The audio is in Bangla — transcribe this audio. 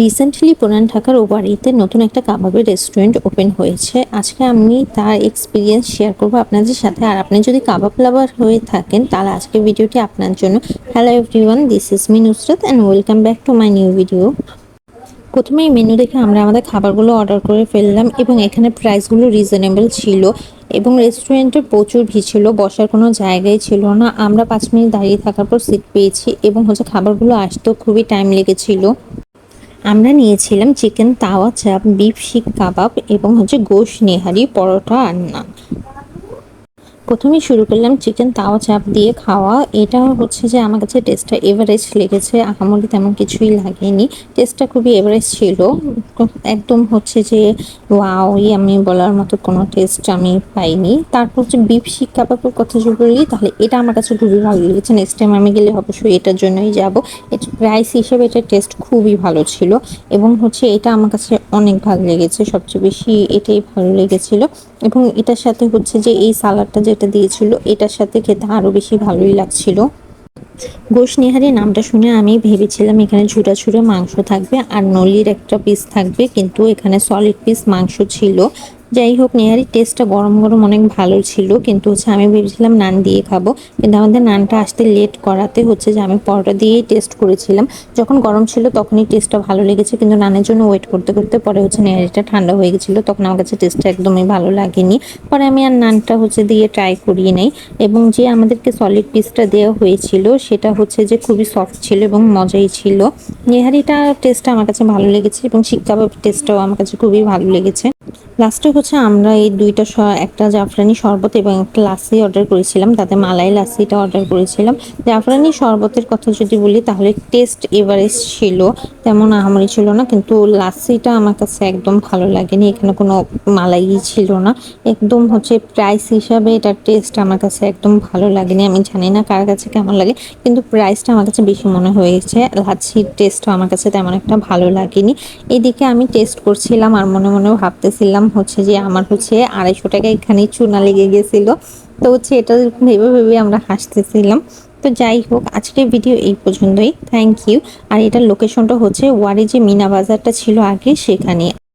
রিসেন্টলি পুরান ঢাকার ওবারিতে নতুন একটা কাবাবের রেস্টুরেন্ট ওপেন হয়েছে। আজকে আমি তার এক্সপিরিয়েন্স শেয়ার করব আপনাদের সাথে। আর আপনি যদি কাবাব লাভার হয়ে থাকেন, তাহলে আজকে ভিডিওটি আপনার জন্য। Hello everyone this is me Nusrat and welcome back to my new video প্রথমেই মেনু দেখে আমরা আমাদের খাবারগুলো অর্ডার করে ফেললাম এবং এখানে প্রাইসগুলো রিজনেবল ছিল এবং রেস্টুরেন্টে প্রচুর ভিড় ছিল, বসার কোনো জায়গায় ছিল না। আমরা পাঁচ মিনিট দাঁড়িয়ে থাকার পর সিট পেয়েছি এবং হচ্ছে খাবারগুলো আসতেও খুবই টাইম লেগেছিল। আমরা নিয়েছিলাম চিকেন তাওয়া, চাপ, বিফ, শিক কাবাব এবং হচ্ছে গোশ নেহারি, পরোটা, আর নান। প্রথমেই শুরু করলাম চিকেন তাওয়া, চাপ দিয়ে খাওয়া। এটা হচ্ছে যে আমার কাছে টেস্টটা এভারেজ লেগেছে। আহামরি তেমন কিছুই লাগেনি। টেস্টটা খুবই এভারেজ ছিল। একদম হচ্ছে যে ওয়াও আমি বলার মতো কোনো টেস্ট আমি পাইনি। তারপর হচ্ছে বিফ শিক কাবাবের কথা যদি বলি, তাহলে এটা আমার কাছে খুবই ভালো লেগেছে। নেক্সট টাইম আমি গেলে অবশ্যই এটার জন্যই যাব। এটা প্রাইস হিসেবে এটার টেস্ট খুবই ভালো ছিল এবং হচ্ছে এটা আমার কাছে অনেক ভালো লেগেছে, সবচেয়ে বেশি এটাই ভালো লেগেছিল। এবং এটার সাথে হচ্ছে যে এই সালাডটা যেটা দিয়েছিল, এটার সাথে খেতে আরও বেশি ভালোই লাগছিল। গোশ নিহারি নামটা শুনে আমি ভেবেছিলাম এখানে ঝুড়া ঝুড়া মাংস থাকবে আর নলির একটা পিস থাকবে, কিন্তু এখানে সলিড পিস মাংস ছিল। যাই হোক, নেহারি টেস্টটা গরম গরম অনেক ভালো ছিল। কিন্তু হচ্ছে আমি ভেবেছিলাম নান দিয়ে খাব। কিন্তু আমাদের নানটা আসতে লেট করাতে হচ্ছে যে আমি পরোটা দিয়েই টেস্ট করেছিলাম। যখন গরম ছিল তখনই টেস্টটা ভালো লেগেছে। কিন্তু নানের জন্য ওয়েট করতে করতে পরে হচ্ছে নেহারিটা ঠান্ডা হয়ে গেছিল। তখন আমার কাছে টেস্টটা একদমই ভালো লাগেনি। পরে আমি আর নানটা হচ্ছে দিয়ে ট্রাই করিয়ে নেই। এবং যে আমাদেরকে সলিড পিসটা দেওয়া হয়েছিল, সেটা হচ্ছে যে খুবই সফট ছিল এবং মজাই ছিল। নেহারিটা টেস্টটা আমার কাছে ভালো লেগেছে এবং শিক কাবাবের টেস্টটাও আমার কাছে খুবই ভালো লেগেছে। লাস্টে হচ্ছে আমরা এই দুইটা একটা জাফরানি শরবত এবং একটা লাসি অর্ডার করেছিলাম। তাতে মালাই লাসিটা অর্ডার করেছিলাম। জাফরানি শরবতের কথা যদি বলি, তাহলে টেস্ট এভারেজ ছিল। তেমন আহামরি ছিল না, কিন্তু লাসিটা আমার কাছে একদম ভালো লাগেনি। এখানে কোনো মালাই ছিল না। একদম হচ্ছে প্রাইস হিসাবে এটার টেস্ট আমার কাছে একদম ভালো লাগেনি। আমি জানি না কার কাছে কেমন লাগে, কিন্তু প্রাইসটা আমার কাছে বেশি মনে হয়েছে। লাচ্ছির টেস্টও আমার কাছে তেমন একটা ভালো লাগেনি। এদিকে আমি টেস্ট করছিলাম আর মনে মনে ভাবতেছিলাম হচ্ছে যে আমার হচ্ছে আড়াইশো টাকা এখানে চুনা লেগে গেছিল। তো হচ্ছে এটা ভেবে ভেবে আমরা হাসতেছিলাম। তো যাই হোক, আজকের ভিডিও এই পর্যন্তই। থ্যাংক ইউ আর এটার লোকেশনটা হচ্ছে ওয়ারে যে মিনা বাজারটা ছিল আগে সেখানে